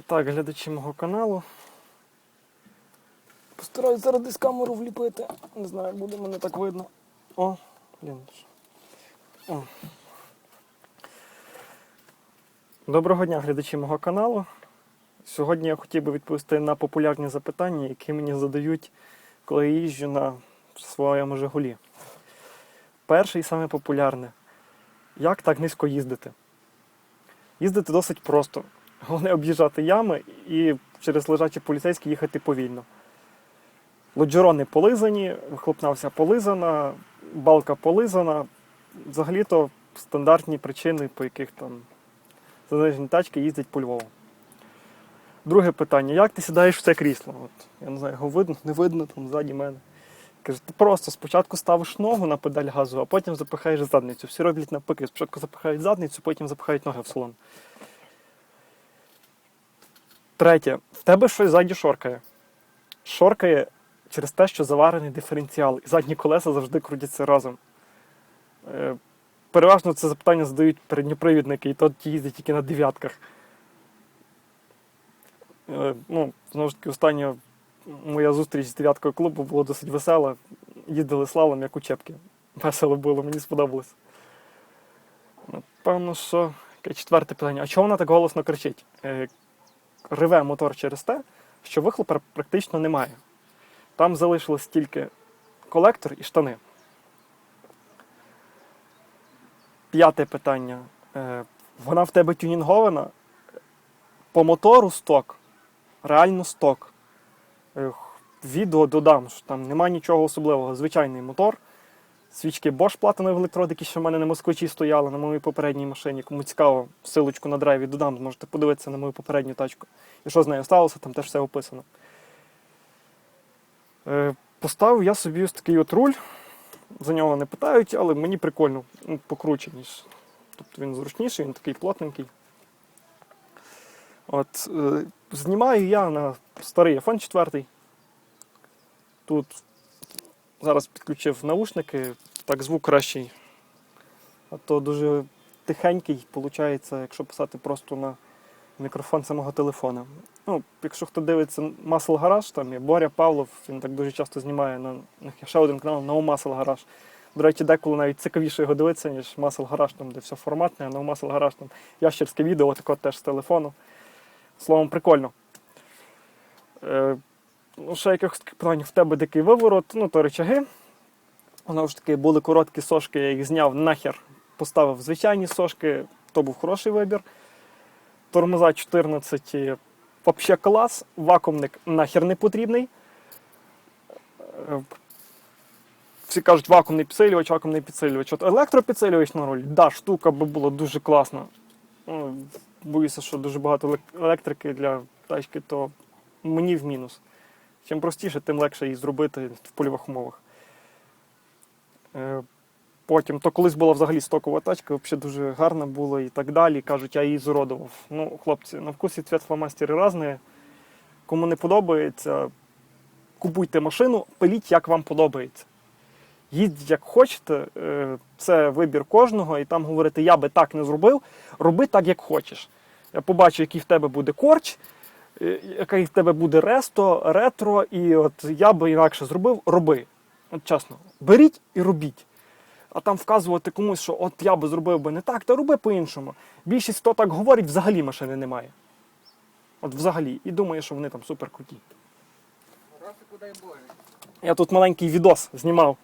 І так, глядачі мого каналу. Постараюсь зараз десь камеру вліпити. Не знаю, буде мене так видно. О, блін. О. Доброго дня, глядачі мого каналу. Сьогодні я хотів би відповісти на популярні запитання, які мені задають, коли я їжджу на своєму Жигулі. Перше і саме популярне. Як так низько їздити? Їздити досить просто. Головне об'їжджати ями і через лежачі поліцейські їхати повільно. Лоджерони полизані, вихлопна вся полизана, балка полизана. Взагалі-то стандартні причини, по яких там занижені тачки їздять по Львову. Друге питання: як ти сідаєш в це крісло? От, я не знаю, його видно, не видно там ззаді мене. Каже, ти просто спочатку ставиш ногу на педаль газу, а потім запихаєш задницю. Всі роблять навпаки. Спочатку запихають задницю, потім запихають ноги в салон. Третє. В тебе щось ззаді шоркає. Шоркає через те, що заварений диференціал, і задні колеса завжди крутяться разом. Е, Переважно це запитання задають передньопривідники, і то ті їздять тільки на дев'ятках. Е, Ну, знову ж таки, остання моя зустріч з дев'яткою клубу була досить весела. Їздили слалом, як у Чепки. Весело було, мені сподобалось. Напевно, що. Четверте питання. А чого вона так голосно кричить? Реве мотор через те, що вихлопа практично немає. Там залишилось тільки колектор і штани. П'яте питання. Е, Вона в тебе тюнінгована. По мотору сток. Реально сток. Відео додам, що там немає нічого особливого. Звичайний мотор. Свічки Bosch платинові електрод, які ще в мене на москвичі стояли на моїй попередній машині. Кому цікаво, силочку на драйві додам, зможете подивитися на мою попередню тачку. І що з нею сталося, там теж все описано. Е, Поставив я собі ось такий от руль. За нього не питають, але мені прикольно, ну, покруче, ніж. Тобто він зручніший, він такий плотненький. От, е, знімаю я на старий iPhone 4. Тут зараз підключив наушники, так звук кращий. А то дуже тихенький, виходить, якщо писати просто на мікрофон самого телефона. Ну, якщо хто дивиться Muscle Garage, там є Боря Павлов, він так дуже часто знімає на ще один канал Muscle Garage. До речі, деколи навіть цікавіше його дивитися, ніж Muscle Garage, там, де все форматне, а Muscle Garage, там ящерське відео, таке теж з телефону. Словом, прикольно. Ну, ще якихось таких питань в тебе дикий виворот, ну то речаги. Знову ж таки, були короткі сошки, я їх зняв нахер, поставив звичайні сошки, то був хороший вибір. Тормоза 14 взагалі клас, вакуумник нахер не потрібний. Е, Всі кажуть, вакуумний підсилювач, вакуумний підсилювач. От електропідсилювач на роль, да, штука би була дуже класна. Ну, боюся, що дуже багато електрики для тачки, то мені в мінус. Чим простіше, тим легше її зробити в польових умовах. Е, Потім, то колись була взагалі стокова тачка, взагалі дуже гарна була і так далі. Кажуть, я її зуродував. Ну, хлопці, на вкус і цвіт фломастери різні. Кому не подобається, купуйте машину, пиліть, як вам подобається. Їдьте як хочете, е, це вибір кожного, і там говорити, я би так не зробив, роби так, як хочеш. Я побачу, який в тебе буде корч, який в тебе буде ресто, ретро, і от я би інакше зробив, роби. От чесно, беріть і робіть. А там вказувати комусь, що от я би зробив би не так, та роби по-іншому. Більшість, хто так говорить, взагалі машини немає. От взагалі. І думає, що вони там супер круті. Я тут маленький відос знімав.